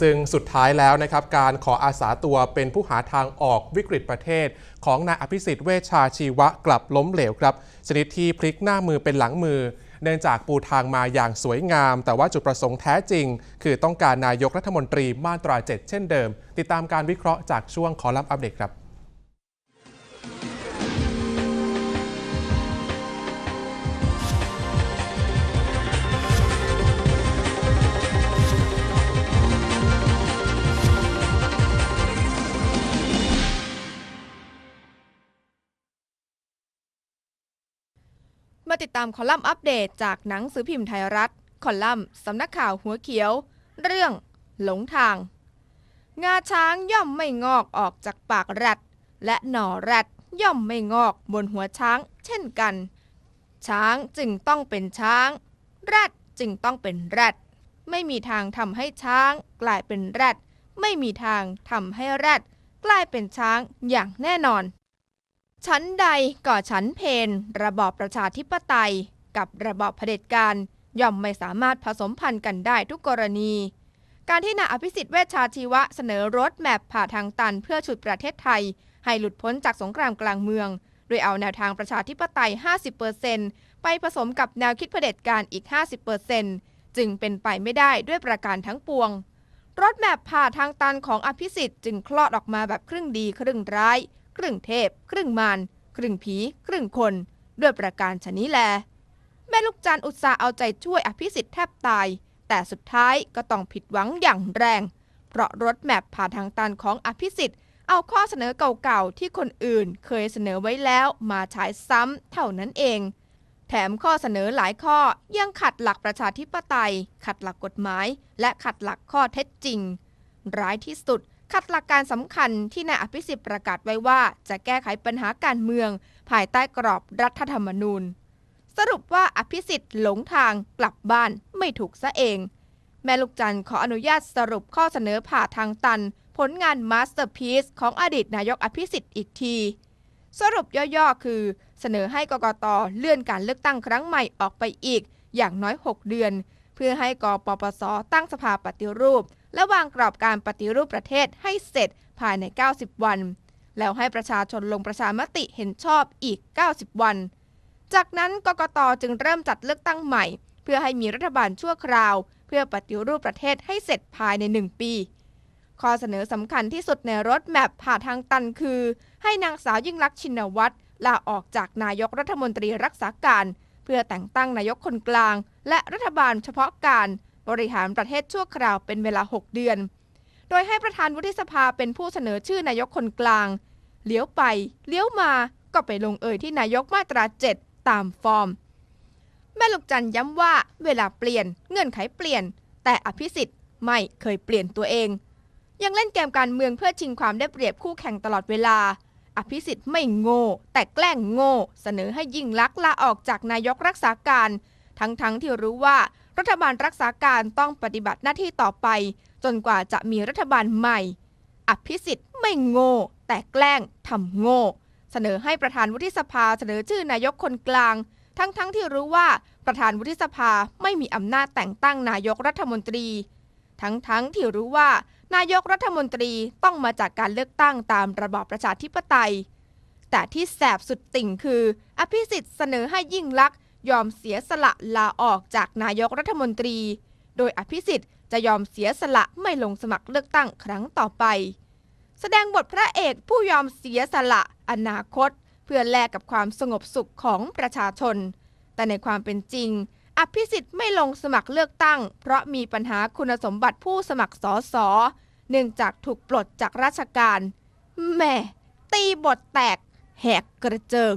ซึ่งสุดท้ายแล้วนะครับการขออาสาตัวเป็นผู้หาทางออกวิกฤตประเทศ ของนายอภิสิทธิ์เวชชาชีวะกลับล้มเหลวครับชนิดที่พลิกหน้ามือเป็นหลังมือ เนื่องจากปูทางมาอย่างสวยงาม แต่ว่าจุดประสงค์แท้จริง คือต้องการนายกรัฐมนตรีมาตรา 7 เช่นเดิม ติดตามการวิเคราะห์จากช่วงขอลับอัปเดตครับ มาติดตามคอลัมน์อัปเดตจากหนังสือพิมพ์ไทยรัฐ คอลัมน์สำนักข่าวหัวเขียว เรื่อง หลงทาง งาช้างย่อมไม่งอกออกจากปากแรดและหน่อแรดย่อมไม่งอกบนหัวช้าง เช่นกัน ช้างจึงต้องเป็นช้างแรดจึงต้องเป็นแรดไม่มีทางทำให้ช้างกลายเป็นแรดไม่มีทางทำให้แรดกลายเป็นช้างอย่างแน่นอน ชั้นใดก่อชั้นเพนระบอบประชาธิปไตย กับระบอบเผด็จการย่อมไม่สามารถผสมพันธุ์กันได้ทุกกรณี การที่นายอภิสิทธิ์เวชชาชีวะเสนอรถแมพผ่าทางตันเพื่อฉุดประเทศไทย ให้หลุดพ้นจากสงครามกลางเมือง โดยเอาแนวทางประชาธิปไตย 50%ไปผสมกับแนวคิดเผด็จการอีก 50%จึงเป็นไปไม่ได้ด้วยประการทั้งปวงรถแมพผ่าทางตันของอภิสิทธิ์จึงคลอดออกมาแบบครึ่งดีครึ่งร้าย ครึ่งเทพ ครึ่งมารครึ่งผี ครึ่งคน ด้วยประการชนี้แล แม่ลูกจันอุตสาเอาใจช่วยอภิสิทธิ์แทบตาย แต่สุดท้ายก็ต้องผิดหวังอย่างแรง เพราะรถแมพผ่าทางตันของอภิสิทธิ์เอาข้อเสนอเก่าๆที่คนอื่นเคยเสนอไว้แล้วมาใช้ซ้ำเท่านั้นเอง แถมข้อเสนอหลายข้อยังขัดหลักประชาธิปไตย ขัดหลักกฎหมาย และขัดหลักข้อเท็จจริง ร้ายที่สุด ขัดหลักการสำคัญที่นายอภิสิทธิ์ประกาศไว้ว่า จะแก้ไขปัญหาการเมือง ภายใต้กรอบรัฐธรรมนูญ สรุปว่าอภิสิทธิ์หลงทางกลับบ้านไม่ถูกซะเอง แม่ลูกจันขออนุญาตสรุปข้อเสนอผ่าทางตัน ผลงานมาสเตอร์พีซของอดีตนายกอภิสิทธิ์อีกทีสรุปย่อๆ คือ เสนอให้กกตเลื่อนการเลือกตั้งครั้งใหม่ออกไปอีก อย่างน้อย 6 เดือน เพื่อให้กปปส ตั้งสภาปฏิรูป และวางกรอบการปฏิรูปประเทศให้เสร็จภายใน 90 วัน แล้วให้ประชาชนลงประชามติเห็นชอบอีก 90 วัน จากนั้นกกตจึงเริ่มจัดเลือกตั้งใหม่ เพื่อให้มีรัฐบาลชั่วคราว เพื่อปฏิรูปประเทศให้เสร็จภายใน 1 ปีข้อเสนอสำคัญที่สุดในรถแมพผ่าทางตันคือ ให้นางสาวยิ่งลักษณ์ชินวัตรลาออกจากนายกรัฐมนตรีรักษาการ เพื่อแต่งตั้งนายกคนกลาง และรัฐบาลเฉพาะการบริหารประเทศชั่วคราวเป็นเวลา 6 เดือน โดยให้ประธานวุฒิสภาเป็นผู้เสนอชื่อนายกคนกลาง เลี้ยวไป เลี้ยวมา ก็ไปลงเอยที่นายกมาตรา 7 ตามฟอร์ม แม่ลูกจันย้ำว่าเวลาเปลี่ยนเงื่อนไขเปลี่ยน แต่อภิสิทธิ์ไม่เคยเปลี่ยนตัวเอง ยังเล่นเกมการเมืองเพื่อชิงความได้เปรียบคู่แข่งตลอดเวลา อภิสิทธิ์ไม่โง่ แต่แกล้งโง่ เสนอให้ยิ่งลักษณ์ลาออกจากนายกรักษาการ ทั้งๆทที่รู้ว่ารัฐบาลรักษาการต้องปฏิบัติหน้าที่ต่อไป จนกว่าจะมีรัฐบาลใหม่ อภิสิทธิ์ไม่โง่ แต่แกล้งทำโง่ เสนอให้ประธานวุฒิสภาเสนอชื่อนายกคนกลาง ทั้งๆทที่รู้ว่าประธานวุฒิสภาไม่มีอำนาจแต่งตั้งนายกรัฐมนตรี ทั้งๆทที่รู้ว่า นายกรัฐมนตรีต้องมาจากการเลือกตั้งตามระบอบประชาธิปไตย แต่ที่แสบสุดติ่งคือ อภิสิทธิ์เสนอให้ยิ่งลักษณ์ยอมเสียสละลาออกจากนายกรัฐมนตรี โดยอภิสิทธิ์จะยอมเสียสละไม่ลงสมัครเลือกตั้งครั้งต่อไป แสดงบทพระเอกผู้ยอมเสียสละอนาคต เพื่อแลกกับความสงบสุขของประชาชน แต่ในความเป็นจริง อภิสิทธิ์ไม่ลงสมัครเลือกตั้ง เพราะมีปัญหาคุณสมบัติผู้สมัครสอสอเนื่องจากถูกปลดจากราชการแหม่ตีบทแตกแหกกระเจิง